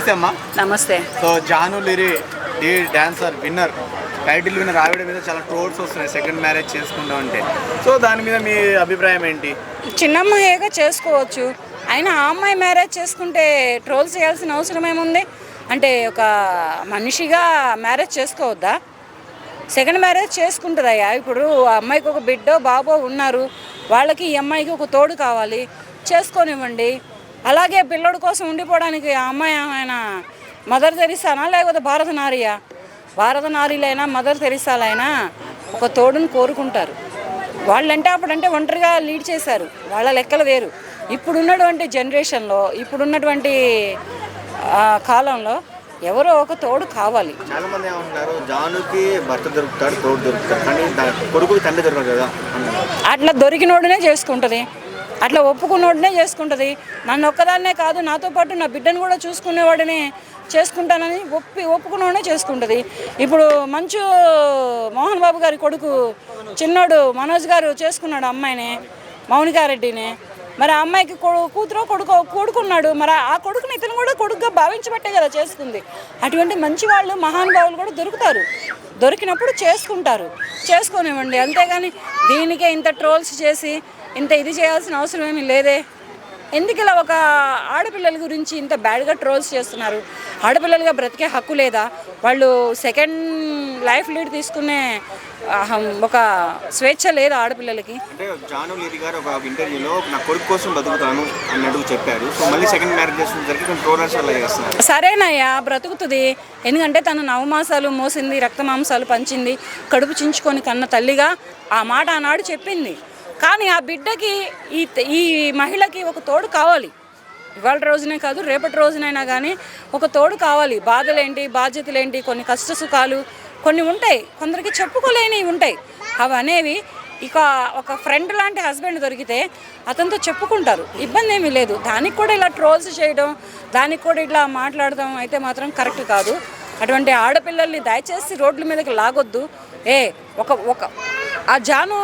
నమస్తే అమ్మా. నమస్తే. సో జాను లిరి ఈ డాన్సర్ విన్నర్ టైటిల్ విన్నర్ ఆవిడ మీద చాలా ట్రోల్స్ వస్తున్నాయి సెకండ్ మ్యారేజ్ చేసుకుంటాం అంటే. సో దాని మీద మీ అభిప్రాయం ఏంటి? చిన్నమ్మాయిగా చేసుకోవచ్చు. అయినా ఆ అమ్మాయి మ్యారేజ్ చేసుకుంటే ట్రోల్ చేయాల్సిన అవసరం ఏముంది? అంటే ఒక మనిషిగా మ్యారేజ్ చేసుకోవద్దా? సెకండ్ మ్యారేజ్ చేసుకుంటుందయ్యా. ఇప్పుడు ఆ అమ్మాయికి ఒక బిడ్డో బాబో ఉన్నారు. వాళ్ళకి ఈ అమ్మాయికి ఒక తోడు కావాలి. చేసుకోనివ్వండి. అలాగే పిల్లడి కోసం ఉండిపోవడానికి ఆ అమ్మాయి ఆయన మదర్ తెరిసానా లేకపోతే భారత నారియా? భారత నారీలైనా మదర్ తెరిసాలైనా ఒక తోడుని కోరుకుంటారు. వాళ్ళంటే అప్పుడంటే ఒంటరిగా లీడ్ చేశారు. వాళ్ళ లెక్కలు వేరు. ఇప్పుడున్నటువంటి జనరేషన్లో ఇప్పుడున్నటువంటి కాలంలో ఎవరో ఒక తోడు కావాలి. చాలా మంది ఏమంటారు జానుకి భర్త దొరుకుతాడు తోడు దొరుకుతాడు కానీ కొడుకుకి తండ్రి దొరకదు కదా అట్లా దొరికినోడునే చేసుకుంటుంది. అట్లా ఒప్పుకున్నోడనే చేసుకుంటుంది. నన్ను ఒక్కదాన్నే కాదు నాతో పాటు నా బిడ్డను కూడా చూసుకునేవాడిని చేసుకుంటానని ఒప్పి ఒప్పుకున్నోడనే చేసుకుంటుంది. ఇప్పుడు మంచు మోహన్ బాబు గారి కొడుకు చిన్నోడు మనోజ్ గారు చేసుకున్నాడు అమ్మాయిని మౌనికారెడ్డిని మరి ఆ అమ్మాయికి కొడు కూతురు కొడుకు కొడుకున్నాడు. మరి ఆ కొడుకుని ఇతను కూడా కొడుకుగా భావించబట్టే కదా చేసుకుంది అటువంటి మంచి వాళ్ళు మహానుభావులు కూడా దొరుకుతారు. దొరికినప్పుడు చేసుకుంటారు. చేసుకోనివ్వండి. అంతేగాని దీనికే ఇంత ట్రోల్స్ చేసి ఇంత ఇది చేయాల్సిన అవసరం ఏమీ లేదే. ఎందుకు ఇలా ఒక ఆడపిల్లల గురించి ఇంత బ్యాడ్గా ట్రోల్స్ చేస్తున్నారు? ఆడపిల్లలుగా బ్రతికే హక్కు లేదా? వాళ్ళు సెకండ్ లైఫ్ లీడ్ తీసుకునే ఒక స్వేచ్ఛ లేదా ఆడపిల్లలకి? అంటే గారు ఒక ఇంటర్వ్యూలో నా కొడుకు కోసం బతుకుతాను అన్నట్టు చెప్పారు. సో మళ్ళీ సెకండ్ మ్యారేజ్ చేసుకునేసరికి కొంచెం ట్రోలర్స్ అలా చేస్తున్నారు. సరేనయ్యా బ్రతుకుతుంది. ఎందుకంటే తను నవమాసాలు మోసింది రక్తమాంసాలు పంచింది కడుపు చించుకొని కన్న తల్లిగా ఆ మాట ఆనాడు చెప్పింది. కానీ ఆ బిడ్డకి ఈ ఈ మహిళకి ఒక తోడు కావాలి. ఇవాళ రోజునే కాదు రేపటి రోజునైనా కానీ ఒక తోడు కావాలి. బాధలేంటి బాధ్యతలేంటి కొన్ని కష్ట సుఖాలు కొన్ని ఉంటాయి. కొందరికి చెప్పుకోలేనివి ఉంటాయి. అవి అనేవి ఇక ఒక ఫ్రెండ్ లాంటి హస్బెండ్ దొరికితే అతనితో చెప్పుకుంటారు. ఇబ్బంది ఏమీ లేదు. దానికి కూడా ఇలా ట్రోల్స్ చేయడం దానికి కూడా ఇట్లా మాట్లాడడం అయితే మాత్రం కరెక్ట్ కాదు. అటువంటి ఆడపిల్లల్ని దయచేసి రోడ్ల మీదకి లాగొద్దు. ఏ ఒక ఒక ఆ జాను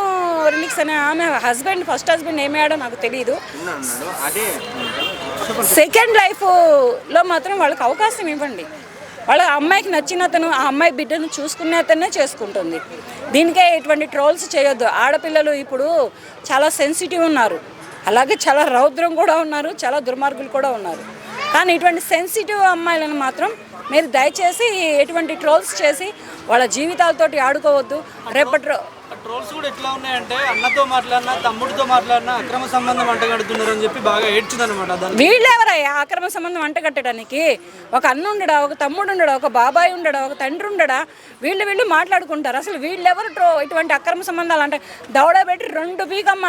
రిలీక్స్ అనే ఆమె హస్బెండ్ ఫస్ట్ హస్బెండ్ ఏమయ్యాడో నాకు తెలియదు సెకండ్ లైఫ్లో మాత్రం వాళ్ళకి అవకాశం ఇవ్వండి. వాళ్ళ అమ్మాయికి నచ్చిన అతను ఆ అమ్మాయి బిడ్డను చూసుకునే అతనే చేసుకుంటుంది. దీనికే ఇటువంటి ట్రోల్స్ చేయొద్దు. ఆడపిల్లలు ఇప్పుడు చాలా సెన్సిటివ్ ఉన్నారు. అలాగే చాలా రౌద్రం కూడా ఉన్నారు చాలా దుర్మార్గులు కూడా ఉన్నారు. కానీ ఇటువంటి సెన్సిటివ్ అమ్మాయిలను మాత్రం మీరు దయచేసి ఎటువంటి ట్రోల్స్ చేసి వాళ్ళ జీవితాలతోటి ఆడుకోవద్దు. రేపటి రో- ట్రోల్స్ కూడా ఎట్లా ఉన్నాయంటే అన్నతో మాట్లాడినా తమ్ముడితో మాట్లాడినా అక్రమ సంబంధం అంటగడుతున్నారు అని చెప్పి బాగా ఏడ్చిందనమాట వీళ్ళు ఎవరయ్యా? అక్రమ సంబంధం అంటగట్టడానికి ఒక అన్న ఉండడా? ఒక తమ్ముడు ఉండడా? ఒక బాబాయ్ ఉండడా? ఒక తండ్రి ఉండడా? వీళ్ళు వీళ్ళు మాట్లాడుకుంటారు. అసలు వీళ్ళెవరు ట్రో ఇటువంటి అక్రమ సంబంధాలు అంటే దవడ పెట్టి రెండు పీకమ్మ.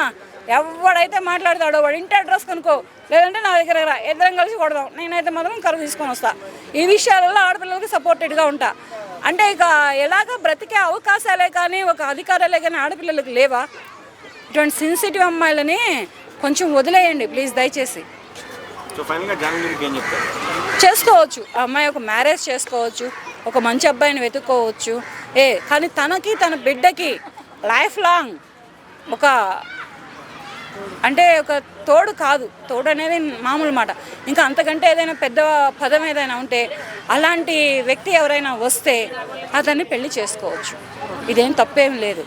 ఎవడైతే మాట్లాడతాడో వాడు ఇంటి అడ్రస్ కనుకో లేదంటే నా దగ్గర రా. ఇద్దరం కలిసి కొడదాం. నేనైతే మాత్రం కరువు తీసుకొని వస్తా. ఈ విషయాలలో ఆడపిల్లలకి సపోర్టెడ్గా ఉంటా. అంటే ఇక ఎలాగ బ్రతికే అవకాశాలే కానీ ఒక అధికారాలే కానీ ఆడపిల్లలకు లేవా? ఇటువంటి సెన్సిటివ్ అమ్మాయిలని కొంచెం వదిలేయండి ప్లీజ్ దయచేసి. చేసుకోవచ్చు. ఆ అమ్మాయి ఒక మ్యారేజ్ చేసుకోవచ్చు ఒక మంచి అబ్బాయిని వెతుక్కోవచ్చు. ఏ కానీ తనకి తన బిడ్డకి లైఫ్ లాంగ్ ఒక అంటే ఒక తోడు కాదు తోడు అనేది మామూలు మాట. ఇంకా అంతకంటే ఏదైనా పెద్ద పదం ఏదైనా ఉంటే అలాంటి వ్యక్తి ఎవరైనా వస్తే అతన్ని పెళ్ళి చేసుకోవచ్చు. ఇదేం తప్పేం లేదు.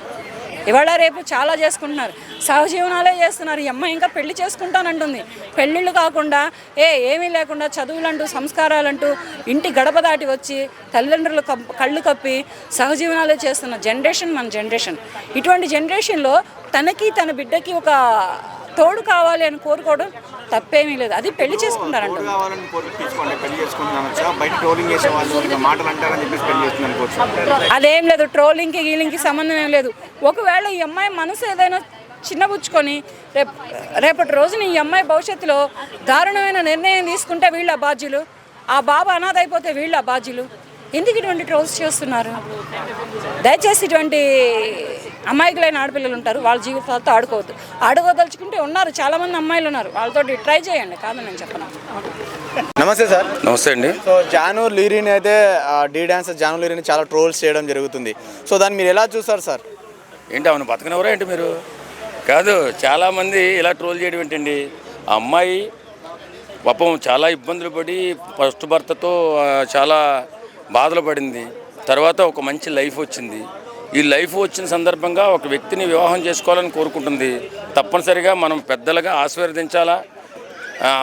ఇవాళ రేపు చాలా చేసుకుంటున్నారు. సహజీవనాలే చేస్తున్నారు. ఈ అమ్మాయి ఇంకా పెళ్ళి చేసుకుంటానంటుంది. పెళ్ళిళ్ళు కాకుండా ఏ ఏమీ లేకుండా చదువులంటూ సంస్కారాలంటూ ఇంటి గడప దాటి వచ్చి తల్లిదండ్రులు కప్- కళ్ళు కప్పి సహజీవనాలే చేస్తున్న జనరేషన్ మన జనరేషన్. ఇటువంటి జనరేషన్లో తనకి తన బిడ్డకి ఒక తోడు కావాలి అని కోరుకోవడం తప్పేమీ లేదు. అది పెళ్ళి చేసుకుంటారంట. అదేం లేదు ట్రోలింగ్కి గీలింగ్కి సంబంధం ఏం లేదు. ఒకవేళ ఈ అమ్మాయి మనసు ఏదైనా చిన్నబుచ్చుకొని రేపు రేపటి రోజున ఈ అమ్మాయి భవిష్యత్తులో దారుణమైన నిర్ణయం తీసుకుంటే వీళ్ళ బాధ్యులు. ఆ బాబు అనాథ అయిపోతే వీళ్ళ బాధ్యులు. ఎందుకు ఇటువంటి ట్రోల్స్ చేస్తున్నారు? దయచేసి ఇటువంటి అమాయకులైన ఆడపిల్లలు ఉంటారు వాళ్ళ జీవితాలతో ఆడుకోవద్దు. ఆడుకోదలుచుకుంటే ఉన్నారు చాలామంది అమ్మాయిలు ఉన్నారు. వాళ్ళతో ట్రై చేయండి కాదు నేను చెప్పను. నమస్తే సార్. నమస్తే అండి. సో జాను లీరిని అయితే ఆ, డీ డాన్సర్ జాను లీరిని చాలా ట్రోల్స్ చేయడం జరుగుతుంది. సో దాన్ని మీరు ఎలా చూస్తారు సార్? ఏంటి అవును బతకనవరా ఏంటి మీరు? కాదు చాలామంది ఇలా ట్రోల్ చేయడం ఏంటండి? ఆ అమ్మాయి పాపం చాలా ఇబ్బందులు పడి ఫస్ట్ భర్తతో చాలా బాధలు పడింది. తర్వాత ఒక మంచి లైఫ్ వచ్చింది. ఈ లైఫ్ వచ్చిన సందర్భంగా ఒక వ్యక్తిని వివాహం చేసుకోవాలని కోరుకుంటుంది. తప్పనిసరిగా మనం పెద్దలుగా ఆశీర్వదించాలా?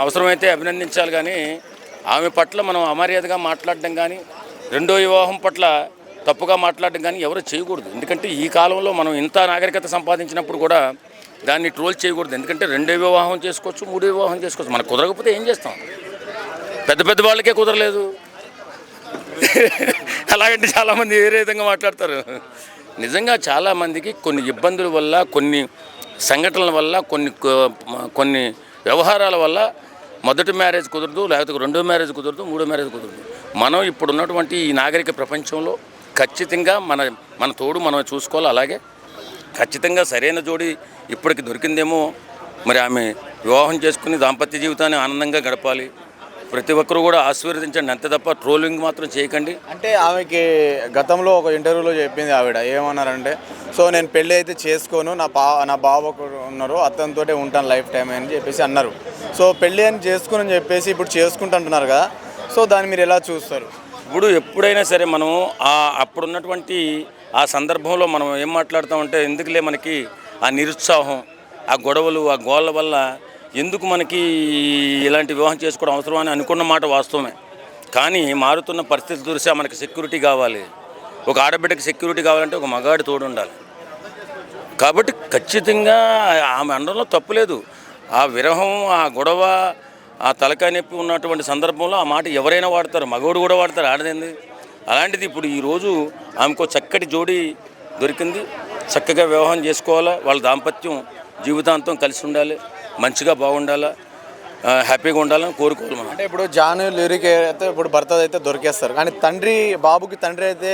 అవసరమైతే అభినందించాలి కానీ ఆమె పట్ల మనం అమర్యాదగా మాట్లాడడం కానీ రెండో వివాహం పట్ల తప్పుగా మాట్లాడడం కానీ ఎవరు చేయకూడదు. ఎందుకంటే ఈ కాలంలో మనం ఇంత నాగరికత సంపాదించినప్పుడు కూడా దాన్ని ట్రోల్ చేయకూడదు. ఎందుకంటే రెండో వివాహం చేసుకోవచ్చు మూడో వివాహం చేసుకోవచ్చు. మనకు కుదరకపోతే ఏం చేస్తాం? పెద్ద పెద్ద వాళ్ళకే కుదరలేదు. అలాగంటే చాలామంది వేరే విధంగా మాట్లాడతారు? నిజంగా చాలామందికి కొన్ని ఇబ్బందుల వల్ల కొన్ని సంఘటనల వల్ల కొన్ని కొన్ని వ్యవహారాల వల్ల మొదటి మ్యారేజ్ కుదరదు లేకపోతే రెండో మ్యారేజ్ కుదరదు మూడో మ్యారేజ్ కుదరదు. మనం ఇప్పుడు ఉన్నటువంటి ఈ నాగరిక ప్రపంచంలో ఖచ్చితంగా మన మన తోడు మనం చూసుకోవాలి. అలాగే ఖచ్చితంగా సరైన జోడి ఇప్పటికి దొరికిందేమో మరి ఆమె వివాహం చేసుకుని దాంపత్య జీవితాన్ని ఆనందంగా గడపాలి. ప్రతి ఒక్కరూ కూడా ఆశీర్వదించండి. అంతే తప్ప ట్రోలింగ్ మాత్రం చేయకండి. అంటే ఆమెకి గతంలో ఒక ఇంటర్వ్యూలో చెప్పింది ఆవిడ. ఏమన్నారంటే సో నేను పెళ్ళి అయితే చేసుకోను నా బా నా బావ ఉన్నారు అతనితోటే ఉంటాను లైఫ్ టైం అని చెప్పేసి అన్నారు. సో పెళ్ళి అని చేసుకోనని చెప్పేసి ఇప్పుడు చేసుకుంటుంటున్నారు కదా. సో దాన్ని మీరు ఎలా చూస్తారు? ఇప్పుడు ఎప్పుడైనా సరే మనం ఆ అప్పుడున్నటువంటి ఆ సందర్భంలో మనం ఏం మాట్లాడుతామంటే ఎందుకులే మనకి ఆ నిరుత్సాహం ఆ గొడవలు ఆ గోళ్ళ వల్ల ఎందుకు మనకి ఇలాంటి వివాహం చేసుకోవడం అవసరం అని అనుకున్న మాట వాస్తవమే. కానీ మారుతున్న పరిస్థితి దృష్ట్యా మనకి సెక్యూరిటీ కావాలి. ఒక ఆడబిడ్డకి సెక్యూరిటీ కావాలంటే ఒక మగాడి తోడు ఉండాలి. కాబట్టి ఖచ్చితంగా ఆమె అనడంలో తప్పులేదు ఆ విరహం ఆ గొడవ ఆ తలకాయ నొప్పి ఉన్నటువంటి సందర్భంలో ఆ మాట ఎవరైనా వాడతారు. మగవాడు కూడా వాడతారు. ఆడదేంది? అలాంటిది ఇప్పుడు ఈరోజు ఆమెకు చక్కటి జోడి దొరికింది. చక్కగా వివాహం చేసుకోవాలా? వాళ్ళ దాంపత్యం జీవితాంతం కలిసి ఉండాలి. మంచిగా బాగుండాలా హ్యాపీగా ఉండాలని కోరుకోవాలి మనం. అంటే ఇప్పుడు జాను లిరిక్ అయితే ఇప్పుడు భర్త అయితే దొరికేస్తారు. కానీ తండ్రి బాబుకి తండ్రి అయితే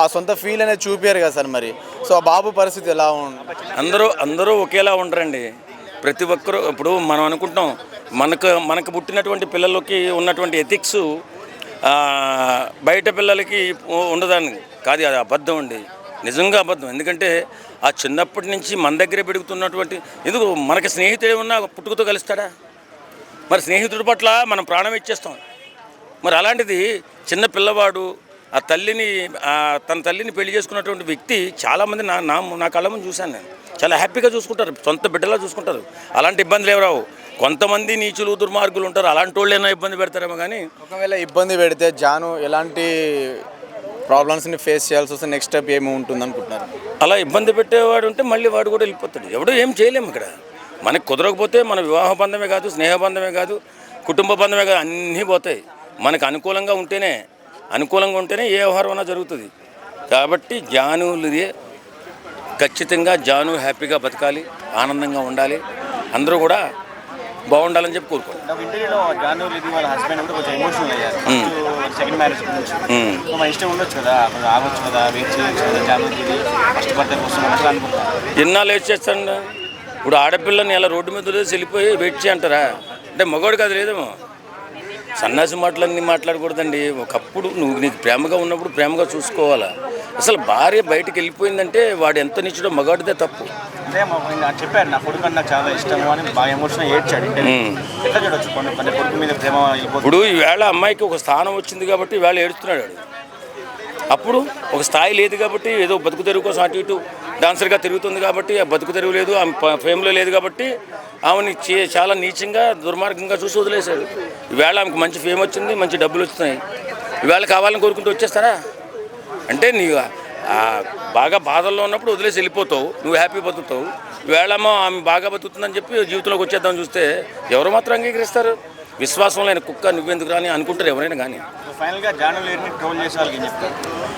ఆ సొంత ఫీల్ అనేది చూపారు కదా సార్ మరి. సో ఆ బాబు పరిస్థితి ఎలా ఉంది అందరూ అందరూ ఒకేలా ఉండరండి. ప్రతి ఒక్కరూ ఇప్పుడు మనం అనుకుంటాం మనకు మనకు పుట్టినటువంటి పిల్లలకి ఉన్నటువంటి ఎథిక్స్ బయట పిల్లలకి ఉండదని కాదు అది అబద్ధం అండి. నిజంగా అబద్ధం. ఎందుకంటే ఆ చిన్నప్పటి నుంచి మన దగ్గరే పెరుగుతున్నటువంటి ఎందుకు మనకి స్నేహితుడే ఉన్నా పుట్టుకతో కలుస్తాడా? మరి స్నేహితుడి పట్ల మనం ప్రాణం ఇచ్చేస్తాం. మరి అలాంటిది చిన్న పిల్లవాడు ఆ తల్లిని తన తల్లిని పెళ్ళి చేసుకున్నటువంటి వ్యక్తి చాలామంది నా నా నా కళ్ళ ముందు చూశాను నేను. చాలా హ్యాపీగా చూసుకుంటారు సొంత బిడ్డలా చూసుకుంటారు. అలాంటి ఇబ్బందులు ఎవరు రావు. కొంతమంది నీచులు దుర్మార్గులు ఉంటారు. అలాంటి వాళ్ళైనా ఇబ్బంది పెడతారేమో కానీ ఒకవేళ ఇబ్బంది పెడితే జాను ఎలాంటి ప్రాబ్లమ్స్ని ఫేస్ చేయాల్సి వస్తే నెక్స్ట్ స్టెప్ ఏమి ఉంటుంది అనుకుంటున్నారు? అలా ఇబ్బంది పెట్టేవాడు ఉంటే మళ్ళీ వాడు కూడా వెళ్ళిపోతాడు. ఎవడో ఏం చేయలేము ఇక్కడ. మనకు కుదరకపోతే మన వివాహ బంధమే కాదు స్నేహ బంధమే కాదు కుటుంబ బంధమే కాదు అన్నీ పోతాయి. మనకు అనుకూలంగా ఉంటేనే అనుకూలంగా ఉంటేనే ఏ వ్యవహారం జరుగుతుంది. కాబట్టి జానులుదే ఖచ్చితంగా జాను హ్యాపీగా బతకాలి ఆనందంగా ఉండాలి. అందరూ కూడా బాగుండాలని చెప్పి కోరుకోండి. వెయిట్ ఎన్నాళ్ళు లేట్ చేస్తాను ఇప్పుడు ఆడపిల్లని ఇలా రోడ్డు మీద వదిలేసి వెళ్ళిపోయి వెయిట్ చేయంటారా అంటే మగవాడు కాదు లేదేమో. సన్నాసి మాటలన్నీ మాట్లాడకూడదండి. ఒకప్పుడు నువ్వు నీకు ప్రేమగా ఉన్నప్పుడు ప్రేమగా చూసుకోవాలా. అసలు భార్య బయటికి వెళ్ళిపోయిందంటే వాడు ఎంత నిచ్చుడో మగాడిదే తప్పు. అంటే ఆయన చెప్పాడు నా కొడుకు అంటే నాకు చాలా ఇష్టము అని బాగా ఎమోషనల్ ఏడ్చాడు. ఎట్లా చూడొచ్చు? కొన్ని కొన్ని కొడుకు మీద ప్రేమ ఇప్పుడు ఈవేళ అమ్మాయికి ఒక స్థానం వచ్చింది కాబట్టి ఈవేళ ఏడుస్తున్నాడు. అప్పుడు ఒక స్థాయి లేదు కాబట్టి ఏదో బతుకు తెరువు కోసం అటు ఇటు డాన్సర్గా తిరుగుతుంది కాబట్టి ఆ బతుకు తెరువు లేదు ఆమె ఫేమ్లో లేదు కాబట్టి ఆమెని చాలా నీచంగా దుర్మార్గంగా చూసి వదిలేశాడు. ఈవేళ ఆమెకు మంచి ఫేమ్ వచ్చింది మంచి డబ్బులు వస్తున్నాయి ఈవేళ కావాలని కోరుకుంటూ వచ్చేస్తారా? అంటే నీ బాగా బాధల్లో ఉన్నప్పుడు వదిలేసి వెళ్ళిపోతావు. నువ్వు హ్యాపీ బతుకుతావు. ఈవేళమో ఆమె బాగా బతుకుతుందని చెప్పి జీవితంలోకి వచ్చేద్దామని చూస్తే ఎవరు మాత్రం అంగీకరిస్తారు? విశ్వాసం లేని కుక్క నువ్వెందుకు రాని అనుకుంటారు ఎవరైనా కానీ.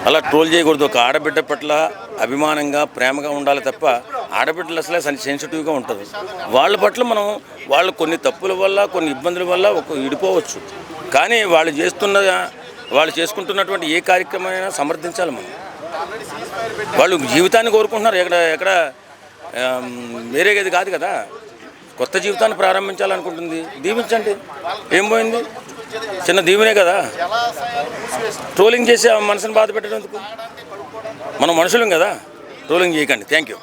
అలా ట్రోల్ చేయకూడదు. ఒక ఆడబిడ్డ పట్ల అభిమానంగా ప్రేమగా ఉండాలి తప్ప ఆడబిడ్డలు అసలే సన్ సెన్సిటివ్గా ఉంటుంది వాళ్ళ పట్ల మనం వాళ్ళు కొన్ని తప్పుల వల్ల కొన్ని ఇబ్బందుల వల్ల ఒక విడిపోవచ్చు కానీ వాళ్ళు చేస్తున్న వాళ్ళు చేసుకుంటున్నటువంటి ఏ కార్యక్రమమైనా సమర్థించాలి మనం. వాళ్ళు జీవితాన్ని కోరుకుంటున్నారు. ఎక్కడ ఎక్కడ వేరే గది కాదు కదా. కొత్త జీవితాన్ని ప్రారంభించాలనుకుంటుంది. దీవించండి. ఏం పోయింది? చిన్న దీవునే కదా. ట్రోలింగ్ చేసి ఆ మనసుని బాధ పెట్టడం ఎందుకు మనం మనుషులం కదా. ట్రోలింగ్ చేయకండి. Thank you.